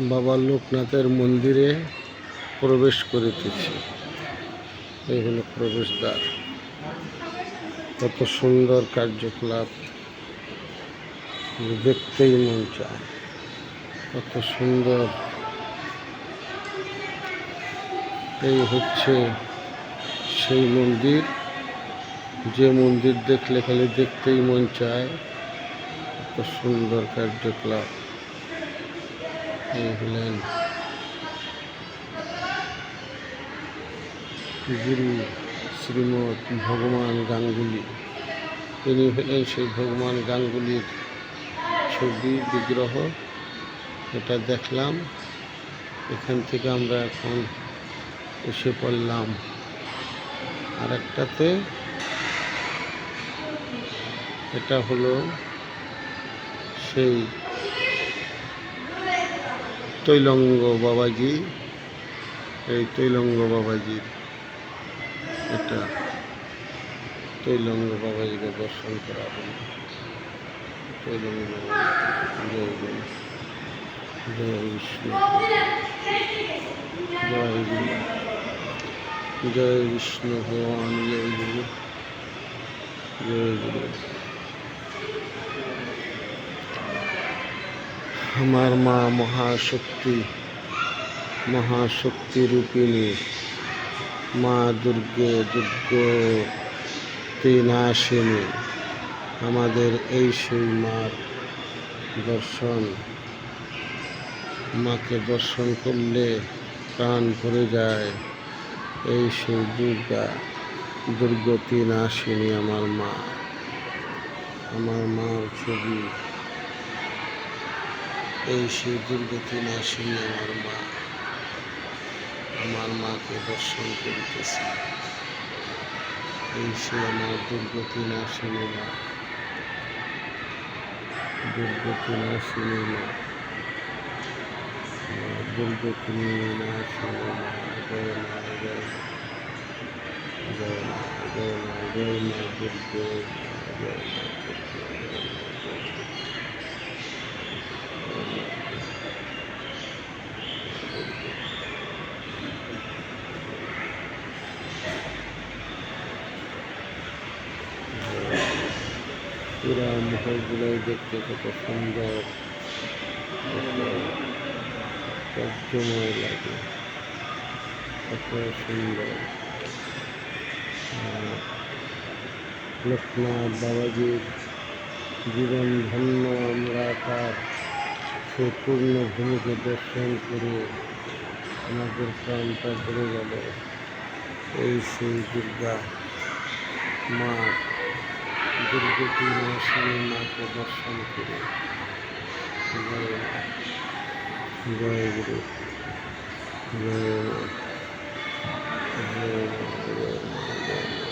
বাবা লোকনাথের মন্দিরে প্রবেশ করিতেছি। এই হলো প্রবেশদ্বার। কত সুন্দর কার্যকলাপ। দেখতেই মন চায়। কত সুন্দর। এই হচ্ছে সেই মন্দির। যে মন্দির দেখলে খালি দেখতেই মন চায়। কত সুন্দর কার্যকলাপ। হলেন গুরু শ্রীমৎ ভগবান গাঙ্গুলি। ইনি হলেন সেই ভগবান গাঙ্গুলির ছবি, বিগ্রহ। এটা দেখলাম। এখান থেকে আমরা এখন এসে পড়লাম। আর একটাতে এটা হলো সেই তৈলঙ্গ বাবাজি, এই তৈলঙ্গ বাবাজির এটা তৈলঙ্গ বাবাজিকে দর্শন করা হলো তৈলঙ্গ জয় জয় বিষ্ণু। জয় গুরু জয় বিষ্ণু, ভগবান, জয় গুরু। জয় গুরু। আমার মা মহাশক্তি মহাশক্তি রূপিণী। মা দুর্গে দুর্গ নাশিনী। আমাদের এই সেই মার দর্শন। মাকে দর্শন করলে প্রাণ ভরে যায়। এই সেই দুর্গা দুর্গতি নাশিনী আমার মা। আমার মার ছবি এই সেই দুর্গতি নাশিনী আমার মা, আমার মাকে দর্শন করিতেছি। এই সে আমার দুর্গতি নাশিনী মা দুর্গতি নাশিনী মা, আমার দুর্গতি নাশিনী মা, জয় মা জয় মা জয় মা জয় মা জয় মা, দুর্গে জয় মা। পুরা মহলগুলো দেখতে কত সুন্দর কত কার্যময় লাগে কত সুন্দর আর লোকনাথ বাবাজির জীবন ধন্য আমরা তার সেই পূর্ণ ভূমিকে দর্শন করে আমাদের প্রাণটা ভরে গেল এই সেই দুর্গা মা দুর্গতি নাশিনী মাকে দর্শন করে জয় জয় জয়।